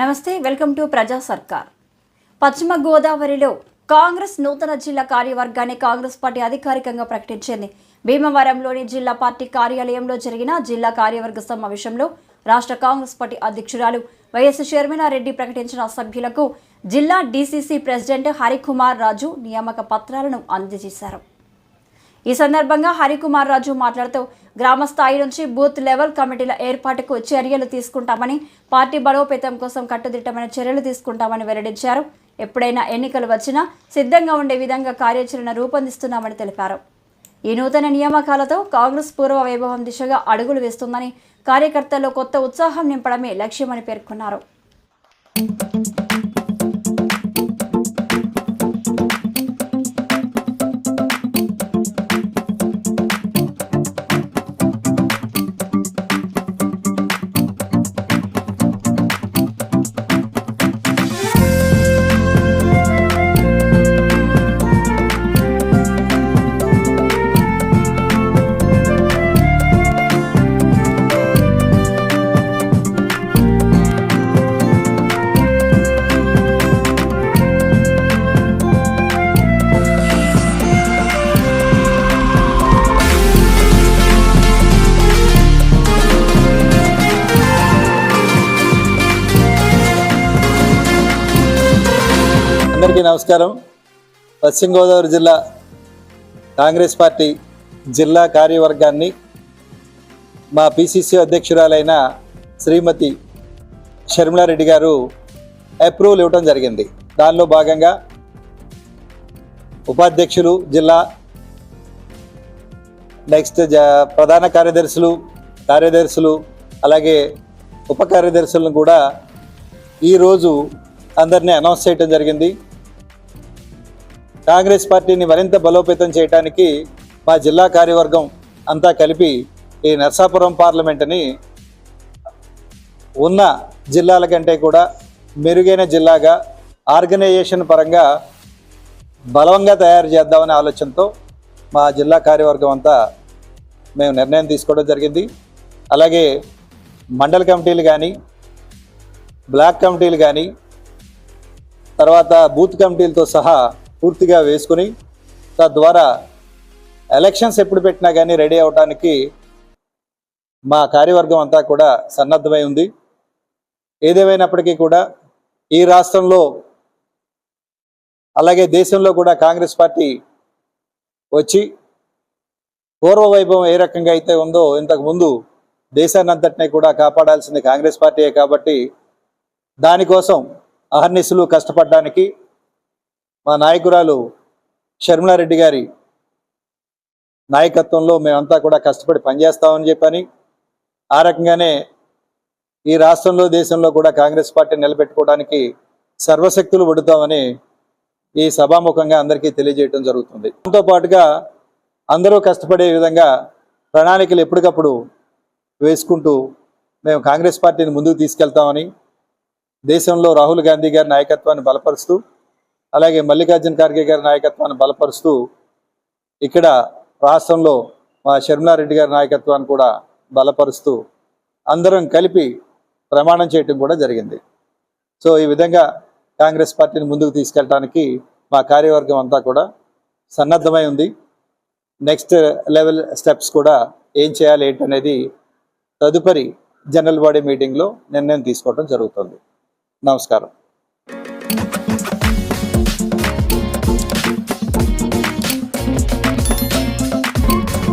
నమస్తే welcome to ప్రజా సర్కార్. పశ్చిమ గోదావరిలో కాంగ్రెస్ నూతన జిల్లా కార్యవర్గాన్ని కాంగ్రెస్ పార్టీ అధికారికంగా ప్రకటించింది. భీమవరంలోని జిల్లా పార్టీ కార్యాలయంలో జరిగిన జిల్లా కార్యవర్గ సమావేశంలో రాష్ట్ర కాంగ్రెస్ పార్టీ అధ్యక్షురాలు వైఎస్ షర్మిలారెడ్డి ప్రకటించిన సభ్యులకు జిల్లా డీసీసీ ప్రెసిడెంట్ హరికుమార్ రాజు నియామక పత్రాలను అందజేశారు. ఈ సందర్భంగా హరికుమార్ రాజు మాట్లాడుతూ గ్రామ స్థాయి నుంచి బూత్ లెవెల్ కమిటీల ఏర్పాటుకు చర్యలు తీసుకుంటామని పార్టీ బలోపేతం కోసం కట్టుదిట్టమైన చర్యలు తీసుకుంటామని వెల్లడించారు. ఎప్పుడైనా ఎన్నికలు వచ్చినా సిద్ధంగా ఉండే విధంగా కార్యాచరణ రూపొందిస్తున్నామని తెలిపారు. ఈ నూతన నియామకాలతో కాంగ్రెస్ పూర్వ వైభవం దిశగా అడుగులు వేస్తుందని కార్యకర్తల్లో కొత్త ఉత్సాహం నింపడమే లక్ష్యమని పేర్కొన్నారు. అందరికీ నమస్కారం. పశ్చిమ గోదావరి జిల్లా కాంగ్రెస్ పార్టీ జిల్లా కార్యవర్గాన్ని మా పిసిసి అధ్యక్షురాలైన శ్రీమతి షర్మిలారెడ్డి గారు అప్రూవల్ ఇవ్వడం జరిగింది. దానిలో భాగంగా ఉపాధ్యక్షులు జిల్లా నెక్స్ట్ జ ప్రధాన కార్యదర్శులు కార్యదర్శులు అలాగే ఉప కార్యదర్శులను కూడా ఈరోజు అందరినీ అనౌన్స్ చేయడం జరిగింది. కాంగ్రెస్ పార్టీని మరింత బలోపేతం చేయడానికి మా జిల్లా కార్యవర్గం అంతా కలిపి ఈ నర్సాపురం పార్లమెంటుని ఉన్న జిల్లాల కంటే కూడా మెరుగైన జిల్లాగా ఆర్గనైజేషన్ పరంగా బలంగా తయారు చేద్దామనే ఆలోచనతో మా జిల్లా కార్యవర్గం అంతా మేము నిర్ణయం తీసుకోవడం జరిగింది. అలాగే మండల కమిటీలు కానీ బ్లాక్ కమిటీలు కానీ తర్వాత బూత్ కమిటీలతో సహా పూర్తిగా వేసుకుని తద్వారా ఎలక్షన్స్ ఎప్పుడు పెట్టినా కానీ రెడీ అవడానికి మా కార్యవర్గం అంతా కూడా సన్నద్ధమై ఉంది. ఏదేమైనప్పటికీ కూడా ఈ రాష్ట్రంలో అలాగే దేశంలో కూడా కాంగ్రెస్ పార్టీ వచ్చి పూర్వ వైభవం ఏ రకంగా అయితే ఉందో ఇంతకు ముందు దేశాన్ని కూడా కాపాడాల్సింది కాంగ్రెస్ పార్టీయే కాబట్టి దానికోసం అహర్నిశలు కష్టపడడానికి మా నాయకురాలు షర్మిలారెడ్డి గారి నాయకత్వంలో మేమంతా కూడా కష్టపడి పనిచేస్తామని చెప్పని ఆ రకంగానే ఈ రాష్ట్రంలో దేశంలో కూడా కాంగ్రెస్ పార్టీ నిలబెట్టుకోవడానికి సర్వశక్తులు వడుతామని ఈ సభాముఖంగా అందరికీ తెలియజేయడం జరుగుతుంది. దాంతో పాటుగా అందరూ కష్టపడే విధంగా ప్రణాళికలు ఎప్పటికప్పుడు వేసుకుంటూ మేము కాంగ్రెస్ పార్టీని ముందుకు తీసుకెళ్తామని దేశంలో రాహుల్ గాంధీ గారి నాయకత్వాన్ని బలపరుస్తూ అలాగే మల్లికార్జున ఖార్గే గారి నాయకత్వాన్ని బలపరుస్తూ ఇక్కడ రాష్ట్రంలో మా షర్మిలారెడ్డి గారి నాయకత్వాన్ని కూడా బలపరుస్తూ అందరం కలిపి ప్రమాణం చేయటం కూడా జరిగింది. సో ఈ విధంగా కాంగ్రెస్ పార్టీని ముందుకు తీసుకెళ్ళడానికి మా కార్యవర్గం అంతా కూడా సన్నద్ధమై ఉంది. నెక్స్ట్ లెవెల్ స్టెప్స్ కూడా ఏం చేయాలి ఏంటనేది తదుపరి జనరల్ బాడీ మీటింగ్లో నిర్ణయం తీసుకోవడం జరుగుతుంది. నమస్కారం.